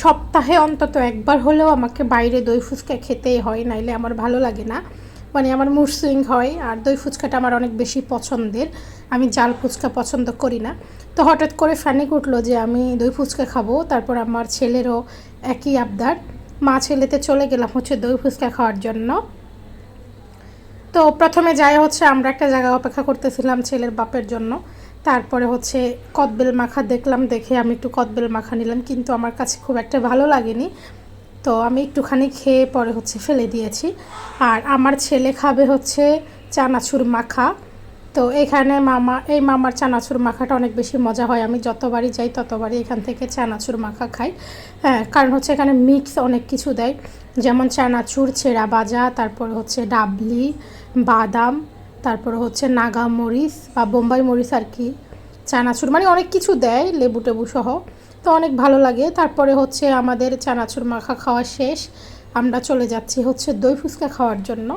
সপ্তাহে অন্তত একবার হলেও আমাকে বাইরে দই ফুচকা খেতেই হয়, নাইলে আমার ভালো লাগে না। মানে আমার মুড সুইং হয়, আর দই ফুচকাটা আমার অনেক বেশি পছন্দের। আমি জাল ফুচকা পছন্দ করি না। তো হঠাৎ করে ফ্যানিক উঠল যে আমি দই ফুচকা খাব, তারপর আমার ছেলেরও একই আবদার। মা ছেলেতে চলে গেলাম হচ্ছে দই ফুচকা খাওয়ার জন্য। তো প্রথমে যাই হচ্ছে আমরা একটা জায়গা অপেক্ষা করতেছিলাম ছেলের বাপের জন্য। তারপরে হচ্ছে কদবেল মাখা দেখলাম, দেখে আমি একটু কদবেল মাখা নিলাম, কিন্তু আমার কাছে খুব একটা ভালো লাগেনি। তো আমি একটুখানি খেয়ে পরে হচ্ছে ফেলে দিয়েছি। আর আমার ছেলে খাবে হচ্ছে চানাচুর মাখা। তো এখানে মামা, এই মামার চানাচুর মাখাটা অনেক বেশি মজা হয়। আমি যতবারই যাই, ততবারই এখান থেকে চানাচুর মাখা খাই। হ্যাঁ কারণ হচ্ছে এখানে মিক্স অনেক কিছু দেয়। যেমন চানাচুর ছেঁড়া বাজা তারপর হচ্ছে ডাবলি, বাদাম তারপর হচ্ছে নাগা মরিচ বা বোম্বাই মরিচ আর কি, চানাচুর মানে অনেক কিছু দেয় লেবু টেবু সহ। তো অনেক ভালো লাগে। তারপরে হচ্ছে আমাদের চানাচুর মাখা খাওয়া শেষ। আমরা চলে যাচ্ছি হচ্ছে দই ফুচকা খাওয়ার জন্য।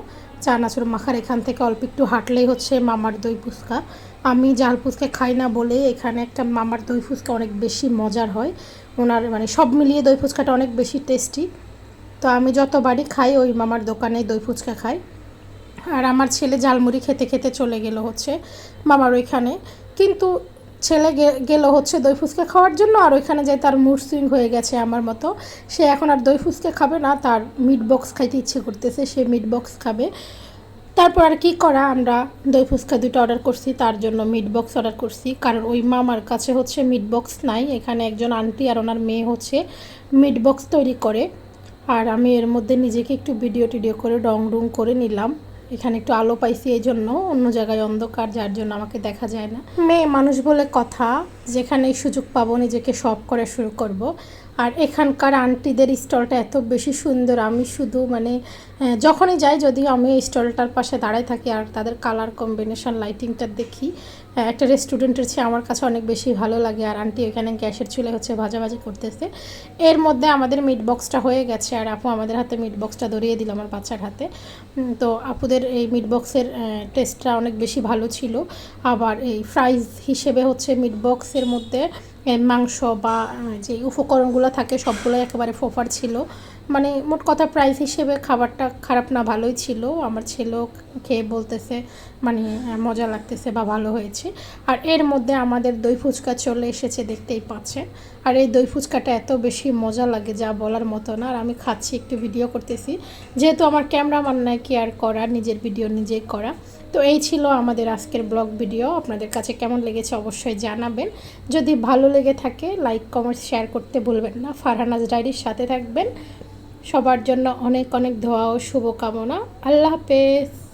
চানাচুর মাখার এখান থেকে অল্প একটু হাঁটলেই হচ্ছে মামার দই ফুচকা। আমি জাল ফুচকা খাই না বলে এখানে একটা মামার দই ফুচকা অনেক বেশি মজার হয়। ওনার মানে সব মিলিয়ে দই ফুচকাটা অনেক বেশি টেস্টি। তো আমি যতবারই খাই, ওই মামার দোকানে দই ফুচকা খাই। আর আমার ছেলে ঝালমুড়ি খেতে খেতে চলে গেল হচ্ছে মামার ওইখানে। কিন্তু ছেলে গেল হচ্ছে দই ফুচকা খাওয়ার জন্য আর ওইখানে যাই তার মুড সুইং হয়ে গেছে আমার মতো। সে এখন আর দই ফুচকা খাবে না, তার মিট বক্স খাইতে ইচ্ছে করতেছে, সে মিট বক্স খাবে। তারপর আর কি করা, আমরা দই ফুচকা দুটো অর্ডার করছি, তার জন্য মিট বক্স অর্ডার করছি। কারণ ওই মামার কাছে হচ্ছে মিট বক্স নাই, এখানে একজন আন্টি আর ওনার মেয়ে হচ্ছে মিট বক্স তৈরি করে। আর আমি এর মধ্যে নিজেকে একটু ভিডিও টিডিও করে ডং ডুং করে নিলাম। এখানে একটু আলো পাইছি এই জন্য অন্য জায়গায় অন্ধকার যার জন্য আমাকে দেখা যায় না। মেয়ে মানুষ বলে কথা। যেখানে সুযোগ পাবো নিজেকে সব করা শুরু করব। আর এখানকার আন্টিদের স্টলটা এত বেশি সুন্দর। আমি শুধু মানে যখনই যাই যদিও আমি এই স্টলটার পাশে দাঁড়ায় থাকি আর তাদের কালার কম্বিনেশন লাইটিংটা দেখি একটা রেস্টুরেন্টের চেয়ে আমার কাছে অনেক বেশি ভালো লাগে। আর আন্টি ওখানে গ্যাসের চুলে হচ্ছে ভাজাভাজি করতেছে। এর মধ্যে আমাদের মিট বক্সটা হয়ে গেছে। আর আপু আমাদের হাতে মিট বক্সটা ধরিয়ে দিল আমার বাচ্চার হাতে। তো আপুদের এই মিট বক্সের টেস্টটা অনেক বেশি ভালো ছিল। আবার এই ফ্রাইজ হিসেবে হচ্ছে মিট বক্সের মধ্যে মাংস বা যে উপকরণগুলো থাকে সবগুলো একেবারে ফোফার ছিল। মানে মোট কথা প্রাইস হিসেবে খাবারটা খারাপ না, ভালোই ছিল। আমার ছেলেও খেয়ে বলতেছে মানে মজা লাগতেছে বা ভালো হয়েছে। আর এর মধ্যে আমাদের দই ফুচকা চলে এসেছে, দেখতেই পাচ্ছেন। আর এই দই ফুচকাটা এত বেশি মজা লাগে যা বলার মতো না। আর আমি খাচ্ছি, একটু ভিডিও করতেছি। যেহেতু আমার ক্যামেরামান নাই কেয়ার করা, নিজের ভিডিও নিজেই করা। তো এই ছিল আমাদের আজকের ব্লগ ভিডিও আপনাদের কাছে কেমন লেগেছে অবশ্যই জানাবেন। যদি ভালো লেগে থাকে লাইক কমেন্ট শেয়ার করতে ভুলবেন না। ফারহানাজ ডায়েরির সাথে থাকবেন। সবার জন্য অনেক অনেক ধোয়া ও শুভকামনা। আল্লাহ হাফেজ।